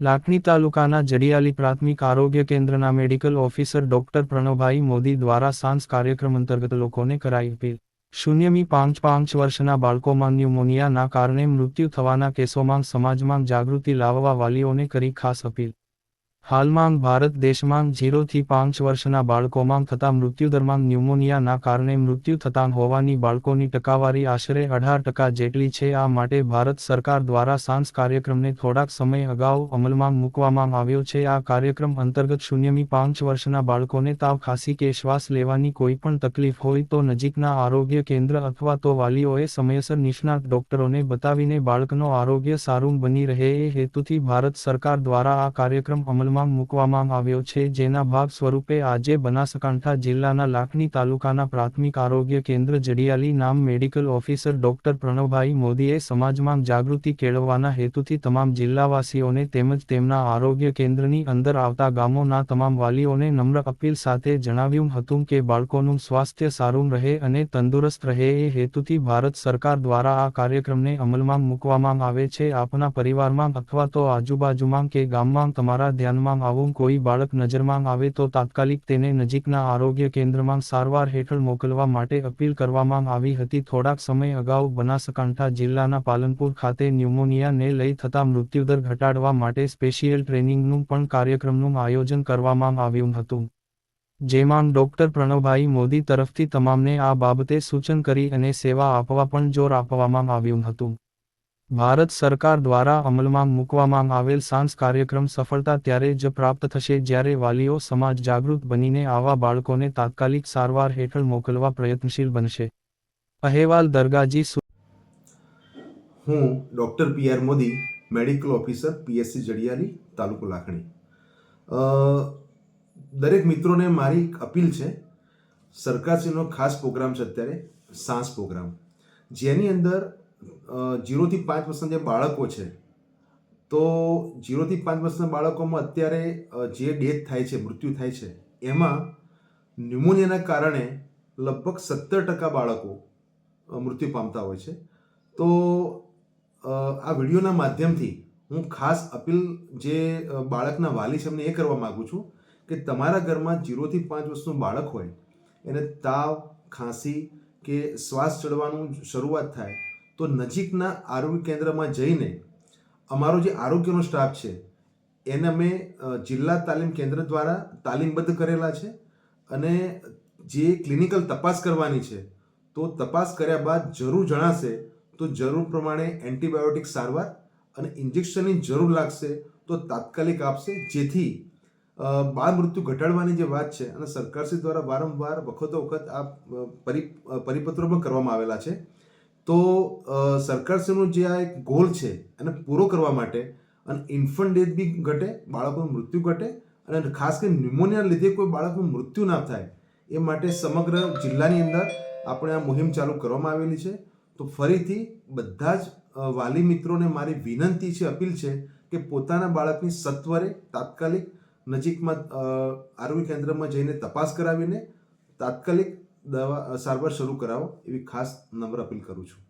લાખણી તાલુકાના જડિયાલી પ્રાથમિક આરોગ્ય કેન્દ્રના medical officer doctor Pranavbhai Modi દ્વારા સાંસ કાર્યક્રમ અંતર્ગત લોકોને કરાઈ અપીલ. શૂન્યમી પાંચ પાંચ વર્ષના બાળકોમાં ન્યુમોનિયાના કારણે મૃત્યુ થવાના કેસોમાં સમાજમાં જાગૃતિ લાવવા વાલીઓને કરી ખાસ અપીલ. હાલમાં ભારત દેશમાં ઝીરોથી પાંચ વર્ષના બાળકોમાં થતા મૃત્યુદરમાં ન્યુમોનિયાના કારણે મૃત્યુ થતાં હોવાની બાળકોની ટકાવારી આશરે અઢાર ટકા જેટલી છે. આ માટે ભારત સરકાર દ્વારા સાંસ કાર્યક્રમને થોડાક સમય અગાઉ અમલમાં મૂકવામાં આવ્યો છે. આ કાર્યક્રમ અંતર્ગત શૂન્યમી પાંચ વર્ષના બાળકોને તાવ, ખાંસી કે શ્વાસ લેવાની કોઈ પણ તકલીફ હોય તો નજીકના આરોગ્ય કેન્દ્ર અથવા તો વાલીઓએ સમયસર નિષ્ણાત ડોક્ટરોને બતાવીને બાળકનો આરોગ્ય સારું બની રહે એ હેતુથી ભારત સરકાર દ્વારા આ કાર્યક્રમ અમલમાં મૂકવામાં આવ્યો છે. જેના ભાગ સ્વરૂપે આજે બનાસકાંઠા જિલ્લાના લાખણી તાલુકાના પ્રાથમિક આરોગ્ય કેન્દ્ર જડિયાલી નામ મેડિકલ ઓફિસર ડોક્ટર પ્રણવભાઈ મોદીએ સમાજમાં જાગૃતિ કેળવવાના હેતુથી તમામ જિલ્લાવાસીઓને તેમજ તેમના આરોગ્ય કેન્દ્રની અંદર આવતા ગામોના તમામ વાલીઓને નમ્ર અપીલ સાથે જણાવ્યું હતું કે બાળકોનું સ્વાસ્થ્ય સારું રહે અને તંદુરસ્ત રહે એ હેતુથી ભારત સરકાર દ્વારા આ કાર્યક્રમને અમલમાં મૂકવામાં આવે છે. આપના પરિવારમાં અથવા તો આજુબાજુમાં કે ગામમાં તમારા ધ્યાનમાં આવું કોઈ બાળક નજરમાં આવે તો તાત્કાલિક તેને નજીકના આરોગ્ય કેન્દ્રમાં સારવાર હેઠળ મોકલવા માટે અપીલ કરવામાં આવી હતી. થોડાક સમય અગાઉ બનાસકાંઠા જિલ્લાના પાલનપુર ખાતે ન્યુમોનિયાને લઈ થતા મૃત્યુદર ઘટાડવા માટે સ્પેશિયલ ટ્રેનિંગનું પણ કાર્યક્રમનું આયોજન કરવામાં આવ્યું હતું. જેમાં ડોક્ટર પ્રણવભાઈ મોદી તરફથી તમામને આ બાબતે સૂચન કરી અને સેવા આપવા પણ જોર આપવામાં આવ્યું હતું. ભારત સરકાર દ્વારા અમલમાં મૂકવામાં આવેલ સાંસ કાર્યક્રમ સફળતા ત્યારે જ પ્રાપ્ત થશે જ્યારે વાલીઓ સમાજ જાગૃત બનીને આવા બાળકોને તાત્કાલિક સારવાર હેઠળ મોકલવા પ્રયત્નશીલ બનશે. અહેવાલ દરગાજી હું doctor P R Modi, medical officer PSC Jadiyali, તાલુકો લાખણી. દરેક મિત્રોને મારી અપીલ છે. સરકારશ્રીનો ખાસ પ્રોગ્રામ છે અત્યારે સાંસ પ્રોગ્રામ. જેની અંદર જીરોથી પાંચ વર્ષના જે બાળકો છે, તો જીરોથી પાંચ વર્ષના બાળકોમાં અત્યારે જે ડેથ થાય છે, મૃત્યુ થાય છે, એમાં ન્યુમોનિયાના કારણે લગભગ સત્તર ટકા બાળકો મૃત્યુ પામતા હોય છે. તો આ વિડીયોના માધ્યમથી હું ખાસ અપીલ જે બાળકના વાલી છે એમને એ કરવા માગું છું કે તમારા ઘરમાં જીરોથી પાંચ વર્ષનું બાળક હોય, એને તાવ, ખાંસી કે શ્વાસ ચડવાનું શરૂઆત થાય તો નજીકના આરોગ્ય કેન્દ્રમાં જઈને અમારો જે આરોગ્યનો સ્ટાફ છે, એને અમે જિલ્લા તાલીમ કેન્દ્ર દ્વારા તાલીમબદ્ધ કરેલા છે અને જે ક્લિનિકલ તપાસ કરવાની છે, તો તપાસ કર્યા બાદ જરૂર જણાશે તો જરૂર પ્રમાણે એન્ટીબાયોટિક સારવાર અને ઇન્જેક્શનની જરૂર લાગશે તો તાત્કાલિક આપશે, જેથી બાળ મૃત્યુ ઘટાડવાની જે વાત છે અને સરકારશ્રી દ્વારા વારંવાર વખતો વખત આ પરિપત્રો પણ કરવામાં આવેલા છે. તો સરકારશ્રીનો જે આ એક ગોલ છે, એને પૂરો કરવા માટે અને ઇન્ફન્ટ ડેથ બી ઘટે, બાળકોનું મૃત્યુ ઘટે અને ખાસ કરીને ન્યુમોનિયા લીધે કોઈ બાળકનું મૃત્યુ ના થાય, એ માટે સમગ્ર જિલ્લાની અંદર આપણે આ મુહિમ ચાલુ કરવામાં આવેલી છે. તો ફરીથી બધા જ વાલી મિત્રોને મારી વિનંતી છે, અપીલ છે કે પોતાના બાળકની સત્વરે તાત્કાલિક નજીકમાં આરોગ્ય કેન્દ્રમાં જઈને તપાસ કરાવીને તાત્કાલિક દવા સારવાર શરૂ કરાવો એવી ખાસ નમ્ર અપીલ કરું છું.